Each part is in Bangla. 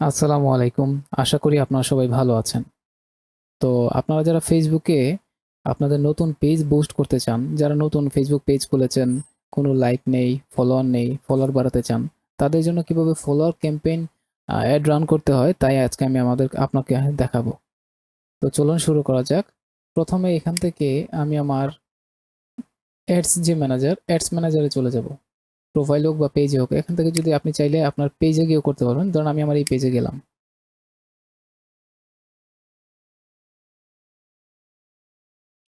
আসসালামু আলাইকুম। আশা করি আপনারা সবাই ভালো আছেন। তো আপনারা যারা ফেসবুকে আপনাদের নতুন পেজ বুস্ট করতে চান, যারা নতুন ফেসবুক পেজ খুলেছেন, কোনো লাইক নেই ফলোয়ার নেই ফলোয়ার বাড়াতে চান, তাদের জন্য কীভাবে ফলোয়ার ক্যাম্পেইন অ্যাড রান করতে হয়, তাই আজকে আমি আমাদের, আপনাকে দেখাবো। তো চলুন শুরু করা যাক। প্রথমে এখান থেকে আমি আমার অ্যাডস যে ম্যানেজার অ্যাডস ম্যানেজারে চলে যাব। প্রোফাইল হোক বা পেজে হোক, এখান থেকে যদি আপনি চাইলে আপনার পেজে গিয়েও করতে পারবেন। ধরুন আমি আমার এই পেজে গেলাম।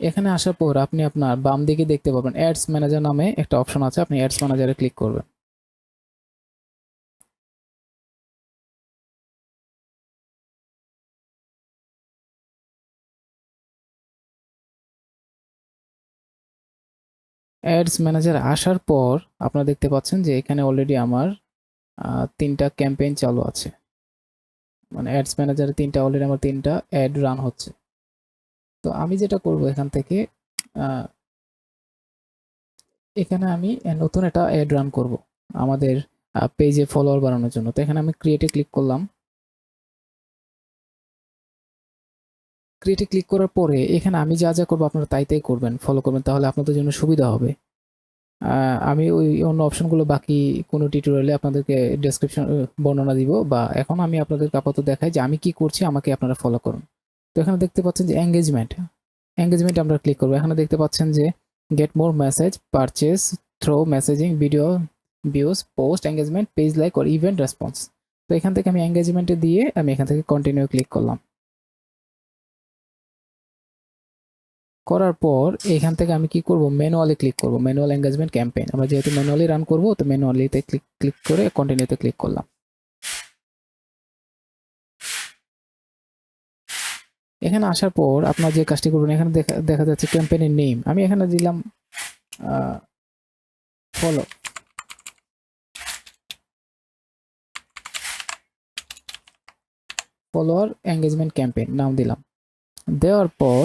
এখানে আসার পর আপনি আপনার বাম দিকে দেখতে পাবেন অ্যাডস ম্যানেজার নামে একটা অপশন আছে, আপনি অ্যাডস ম্যানেজারে ক্লিক করবেন। অ্যাডস ম্যানেজার আসার পর আপনারা দেখতে পাচ্ছেন যে এখানে অলরেডি আমার তিনটা ক্যাম্পেইন চালু আছে। মানে অ্যাডস ম্যানেজারে তিনটা অলরেডি আমার তিনটা অ্যাড রান হচ্ছে। তো আমি যেটা করব এখান থেকে এখানে আমি নতুন একটা অ্যাড রান করব আমাদের পেজে ফলোয়ার বাড়ানোর জন্য। তো এখানে আমি ক্রিয়েটে ক্লিক করলাম। ক্রিয়েটে ক্লিক করার পরে এখানে আমি যা যা করব আপনারা তাই তাই করবেন ফলো করবেন, তাহলে আপনাদের জন্য সুবিধা হবে। আমি ওই অন্য অপশনগুলো বাকি কোনো টিউটোরিয়ালে আপনাদেরকে ডেসক্রিপশন বর্ণনা দিব বা এখন আমি আপনাদেরকে আপাতত দেখাই যে আমি কি করছি, আমাকে আপনারা ফলো করুন। তো এখানে দেখতে পাচ্ছেন যে এঙ্গেজমেন্ট এঙ্গেজমেন্ট আমরা ক্লিক করব। এখানে দেখতে পাচ্ছেন যে get more message purchase through messaging video views post engagement page like or event response তো এখান থেকে আমি এঙ্গেজমেন্টে দিয়ে আমি এখান থেকে কন্টিনিউ ক্লিক করলাম। করার পর এখান থেকে আমি কি করব? ম্যানুয়ালি ক্লিক করব। ম্যানুয়াল এঙ্গেজমেন্ট ক্যাম্পেইন আমরা যেহেতু ম্যানুয়ালি রান করব, তো ম্যানুয়ালিতে ক্লিক ক্লিক করে কন্টিনিউতে ক্লিক করলাম। এখানে আসার পর আপনার যে কাজটি করবেন, এখানে দেখা দেখা যাচ্ছে ক্যাম্পেইনের নেম আমি এখানে দিলাম ফলো ফলোয়ার এঙ্গেজমেন্ট ক্যাম্পেইন নাম দিলাম। দেওয়ার পর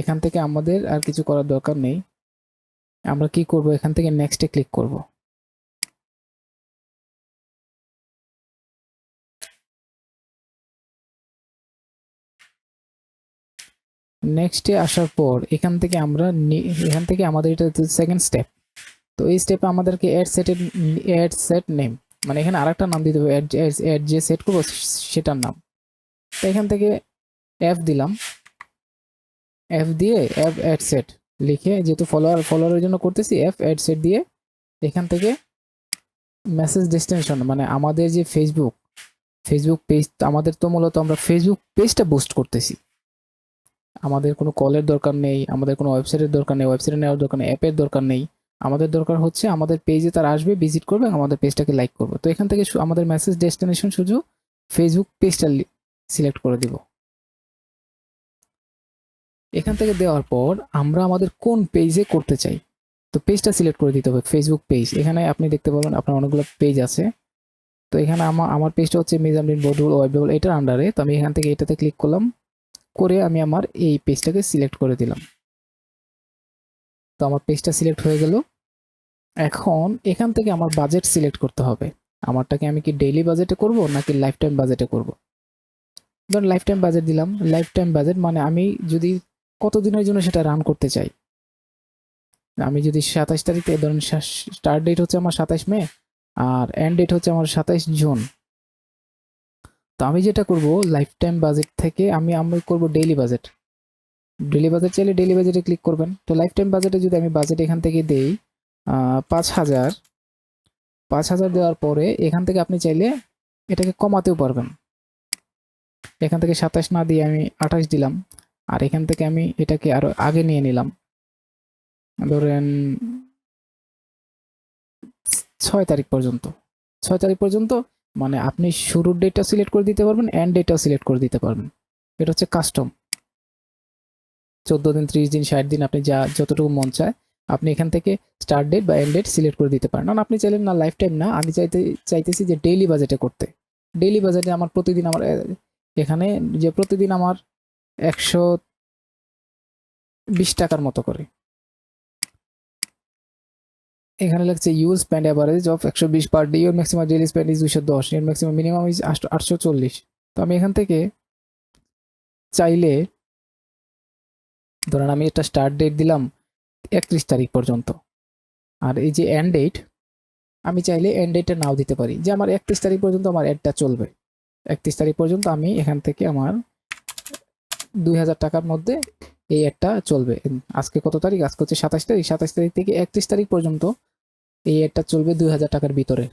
এখান থেকে আমাদের আর কিছু করার দরকার নেই। আমরা কি করব? এখান থেকে নেক্সটে ক্লিক করব। নেক্সটে আসার পর এখান থেকে আমরা এখান থেকে আমাদের এটা সেকেন্ড স্টেপ তো এই স্টেপে আমাদেরকে অ্যাড সেটের অ্যাড সেট নেম মানে এখানে আরেকটা নাম দিতে হবে। অ্যাড অ্যাড যে সেট করব সেটার নাম। তো এখান থেকে অ্যাপ দিলাম। এফ দিয়ে অ্যাপ অ্যাড সেট লিখে যেহেতু ফলোয়ার ফলোয়ারের জন্য করতেছি এফ অ্যাড সেট দিয়ে এখান থেকে মেসেজ ডেস্টিনেশন মানে আমাদের যে ফেসবুক ফেসবুক পেজ আমাদের তো মূলত আমরা ফেসবুক পেজটা বুস্ট করতেছি। আমাদের কোনো কলের দরকার নেই, আমাদের কোনো ওয়েবসাইটের দরকার নেই ওয়েবসাইটে নেওয়ার দরকার নেই অ্যাপের দরকার নেই। আমাদের দরকার হচ্ছে আমাদের পেজে তারা আসবে ভিজিট করবে আমাদের পেজটাকে লাইক করবে। তো এখান থেকে আমাদের মেসেজ ডেস্টিনেশন শুধু ফেসবুক পেজটা সিলেক্ট করে দিব। এখান থেকে দেওয়ার পর আমরা আমাদের কোন পেজে করতে চাই? তো পেজটা সিলেক্ট করে দিতে হবে ফেসবুক পেজ এখানে আপনি দেখতে পাবেন আপনার অনেকগুলো পেজ আছে। তো এখানে আমার আমার পেজটা হচ্ছে মিজামডিন বদুল ওয়েবডবল এটার আন্ডারে তো আমি এখান থেকে এটাতে ক্লিক করলাম। করে আমি আমার এই পেজটাকে সিলেক্ট করে দিলাম। তো আমার পেজটা সিলেক্ট হয়ে গেল। এখন এখান থেকে আমার বাজেট সিলেক্ট করতে হবে। আমারটাকে আমি কি ডেইলি বাজেটে করব, নাকি লাইফ টাইম বাজেটে করব? ধরুন লাইফ টাইম বাজেট দিলাম। লাইফ টাইম বাজেট মানে আমি যদি কতদিনের জন্য সেটা রান করতে চাই? আমি যদি সাতাশ তারিখে, ধরুন স্টার্ট ডেট হচ্ছে আমার সাতাশ মে, আর এন্ড ডেট হচ্ছে আমার সাতাশ জুন। তো আমি যেটা করব লাইফ টাইম বাজেট থেকে আমি আমি করব ডেইলি বাজেট ডেইলি বাজেট চাইলে ডেইলি বাজেটে ক্লিক করবেন। তো লাইফ টাইম বাজেটে যদি আমি বাজেট এখান থেকে দেই পাঁচ হাজার পাঁচ হাজার দেওয়ার পরে এখান থেকে আপনি চাইলে এটাকে কমাতেও পারবেন। এখান থেকে সাতাশ না দিয়ে আমি আঠাশ দিলাম। আর এখান থেকে আমি এটাকে আরও আগে নিয়ে নিলাম। ধরেন ছয় তারিখ পর্যন্ত। ছয় তারিখ পর্যন্ত মানে আপনি শুরুর ডেটটা সিলেক্ট করে দিতে পারবেন এন্ড ডেটটাও সিলেক্ট করে দিতে পারবেন। এটা হচ্ছে কাস্টম চোদ্দ দিন, ত্রিশ দিন, ষাট দিন আপনি যা, যতটুকু মন চায় আপনি এখান থেকে স্টার্ট ডেট বা এন্ড ডেট সিলেক্ট করে দিতে পারেন। কারণ আপনি চাইলেন না লাইফ টাইম না, আমি চাইতে, চাইতেছি যে ডেইলি বাজেটে করতে। ডেইলি বাজেটে আমার প্রতিদিন আমার এখানে যে প্রতিদিন আমার একশো বিশ টাকার মতো করে। এখানে লাগছে ইউজ স্পেন্ড অ্যাভারেজ অফ একশো বিশ per day your maximum daily spend is দুশো দশ ইউর ম্যাক্সিমাম মিনিমাম ইজ আটশো চল্লিশ। তো আমি এখান থেকে চাইলে, ধরেন আমি একটা স্টার্ট ডেট দিলাম একত্রিশ তারিখ পর্যন্ত। আর এই যে এন্ড ডেট আমি চাইলে এন্ড ডেটটা নাও দিতে পারি। যে আমার একত্রিশ তারিখ পর্যন্ত আমার অ্যাডটা চলবে। একত্রিশ তারিখ পর্যন্ত আমি এখান থেকে আমার দুই হাজার টাকার মধ্যে এই অ্যাডটা চলবে। আজকে কত তারিখ? আজকে হচ্ছে সাতাশ তারিখ। সাতাশ তারিখ থেকে একত্রিশ তারিখ পর্যন্ত এই অ্যাডটা চলবে দুই হাজার টাকার ভিতরে।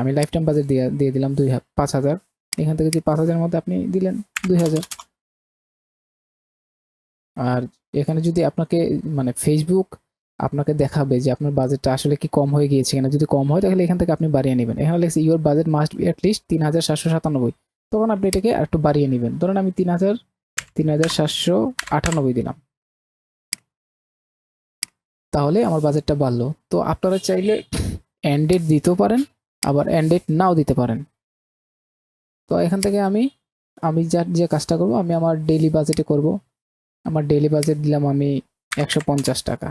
আমি লাইফ টাইম বাজেট দিয়ে দিয়ে দিলাম দুই পাঁচ হাজার। এখান থেকে যে পাঁচ হাজারের মধ্যে আপনি দিলেন দুই হাজার। আর এখানে যদি আপনাকে মানে ফেসবুক আপনাকে দেখাবে যে আপনার বাজেটটা আসলে কি কম হয়ে গিয়েছে কিনা। যদি কম হয়, তাহলে এখান থেকে আপনি বাড়িয়ে নেবেন। এখানে লেগেছে your budget must be at least তিন হাজার সাতশো সাতানব্বই। তখন আপনি এটাকে একটু বাড়িয়ে নেবেন। ধরুন আমি তিন হাজার তিন হাজার সাতশো আটানব্বই দিলাম। তাহলে আমার বাজেটটা বাড়লো। তো আপনারা চাইলে ডেট দিতেও পারেন, আবার ডেট নাও দিতে পারেন। তো এখান থেকে আমি আমি যা, যে কাজটা করব, আমি আমার ডেইলি বাজেটে করব। আমার ডেইলি বাজেট দিলাম আমি একশো পঞ্চাশ টাকা।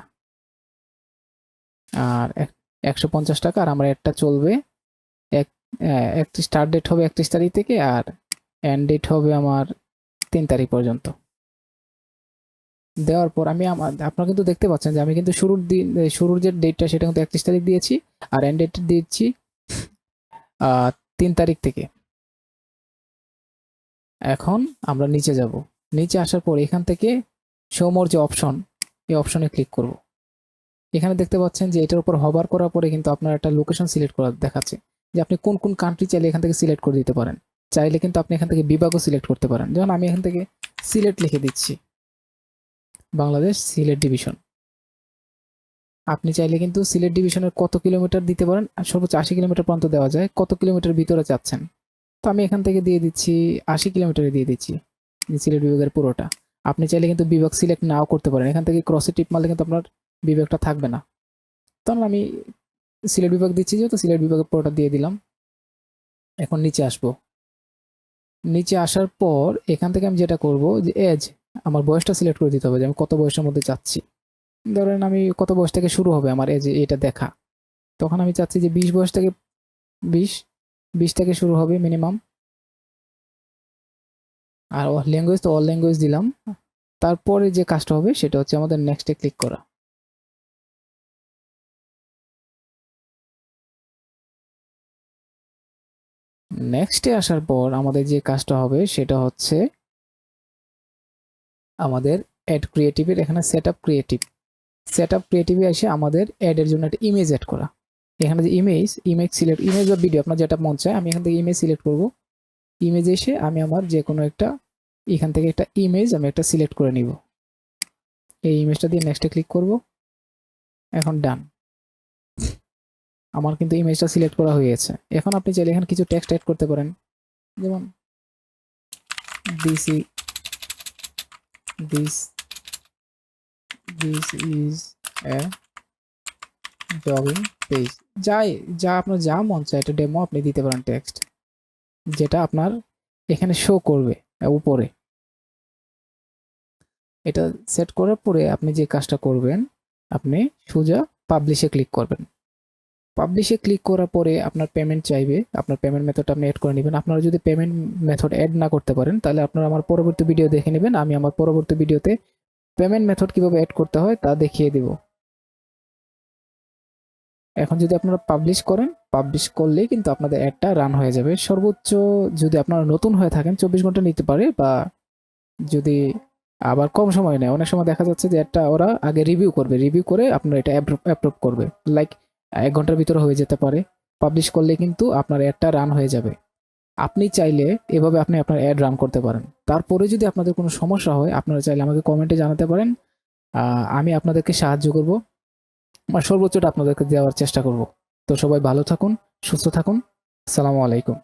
আর একশো পঞ্চাশ টাকা, আর আমার একটা চলবে, এক একত্রিশ স্টার্ট ডেট হবে একত্রিশ তারিখ থেকে, আর এন্ড ডেট হবে আমার তিন তারিখ পর্যন্ত। দেওয়ার পর আমি আপনারা কিন্তু দেখতে পাচ্ছেন যে আমি কিন্তু শুরুর দিন শুরুর যে ডেটটা সেটা কিন্তু একত্রিশ তারিখ দিয়েছি আর এন্ড ডেট দিয়েছি তিন তারিখ থেকে। এখন আমরা নিচে যাব। নিচে আসার পর এখান থেকে শোমোর যে অপশন এই অপশনে ক্লিক করব। এখানে দেখতে পাচ্ছেন যে এটার উপর হবার করার পরে কিন্তু আপনার একটা লোকেশন সিলেক্ট করা দেখাচ্ছে যে আপনি কোন কোন কান্ট্রি চাইলে এখান থেকে সিলেক্ট করে দিতে পারেন। চাইলে কিন্তু আপনি এখান থেকে বিভাগও সিলেক্ট করতে পারেন। যেমন আমি এখান থেকে সিলেট লিখে দিচ্ছি। বাংলাদেশ সিলেট ডিভিশন আপনি চাইলে কিন্তু সিলেট ডিভিশনের কত কিলোমিটার দিতে পারেন সর্বোচ্চ আশি কিলোমিটার পর্যন্ত দেওয়া যায়। কত কিলোমিটার ভিতরে চাচ্ছেন তো আমি এখান থেকে দিয়ে দিচ্ছি, আশি কিলোমিটারে দিয়ে দিচ্ছি। সিলেট বিভাগের পুরোটা। আপনি চাইলে কিন্তু বিভাগ সিলেক্ট নাও করতে পারেন। এখান থেকে ক্রসে টিপ মারলে কিন্তু আপনার বিভাগটা থাকবে না। তখন আমি সিলেট বিভাগ দিচ্ছি যেহেতু সিলেট বিভাগের পুরোটা দিয়ে দিলাম। এখন নিচে আসব। নিচে আসার পর এখান থেকে আমি যেটা করব যে এজ আমার বয়সটা সিলেক্ট করে দিতে হবে যে, আমি কত বয়সের মধ্যে চাচ্ছি ধরেন আমি কত বয়স থেকে শুরু হবে আমার এজ এটা দেখা। তখন আমি চাচ্ছি যে, বিশ বয়স থেকে, বিশ বিশ থেকে শুরু হবে মিনিমাম আর ল্যাঙ্গুয়েজ তো অল ল্যাঙ্গুয়েজ দিলাম। তারপরে যে কাজটা হবে, সেটা হচ্ছে আমাদের নেক্সটে ক্লিক করা। নেক্সটে আসার পর আমাদের যে কাজটা হবে সেটা হচ্ছে আমাদের অ্যাড ক্রিয়েটিভের এখানে set up creative set up ক্রিয়েটিভে এসে আমাদের অ্যাডের জন্য একটা ইমেজ অ্যাড করা। এখানে যে ইমেজ ইমেজ সিলেক্ট ইমেজ বা ভিডিও আপনার যেটা মন চায়, আমি এখান থেকে ইমেজ সিলেক্ট করব। ইমেজ এসে আমি আমার যে কোনো একটা, এখান থেকে একটা ইমেজ আমি একটা সিলেক্ট করে নিব। এই ইমেজটা দিয়ে নেক্সটে ক্লিক করব। এখন ডান আমার কিন্তু ইমেজটা সিলেক্ট করা হয়ে গেছে এখন আপনি চাইলে এখানে কিছু টেক্সট অ্যাড করতে পারেন। যেমন this this this is a jogging page যাই, যা আপনার যা মন চায়, এটা ডেমো আপনি দিতে পারেন টেক্সট যেটা আপনার এখানে শো করবে, উপরে। এটা সেট করার পরে আপনি যে কাজটা করবেন, আপনি সোজা পাবলিশে ক্লিক করবেন। পাবলিশে ক্লিক করার পরে আপনার পেমেন্ট চাইবে, আপনার পেমেন্ট মেথড আপনি অ্যাড করে নেবেন। আপনারা যদি পেমেন্ট মেথড অ্যাড না করতে পারেন, তাহলে আপনারা আমার পরবর্তী ভিডিও দেখে নেবেন। আমি আমার পরবর্তী ভিডিওতে পেমেন্ট মেথড কীভাবে অ্যাড করতে হয় তা দেখিয়ে দেব। এখন যদি আপনারা পাবলিশ করেন পাবলিশ করলেই কিন্তু আপনাদের অ্যাডটা রান হয়ে যাবে। সর্বোচ্চ যদি আপনারা নতুন হয়ে থাকেন, চব্বিশ ঘণ্টা নিতে পারে বা যদি আবার কম সময় নেয়, অনেক সময় দেখা যাচ্ছে যে একটা ওরা আগে রিভিউ করবে। রিভিউ করে আপনার এটা অ্যাপ্রুভ করবে। লাইক এক ঘণ্টার ভিতরে হয়ে যেতে পারে। পাবলিশ করলে কিন্তু আপনার অ্যাডটা রান হয়ে যাবে। আপনি চাইলে এভাবে আপনি আপনার অ্যাড রান করতে পারেন। তারপরে যদি আপনাদের কোনো সমস্যা হয়, আপনারা চাইলে আমাকে কমেন্টে জানাতে পারেন। আমি আপনাদেরকে সাহায্য করব বা সর্বোচ্চটা আপনাদেরকে দেওয়ার চেষ্টা করব। তো সবাই ভালো থাকুন, সুস্থ থাকুন। আসসালামু আলাইকুম।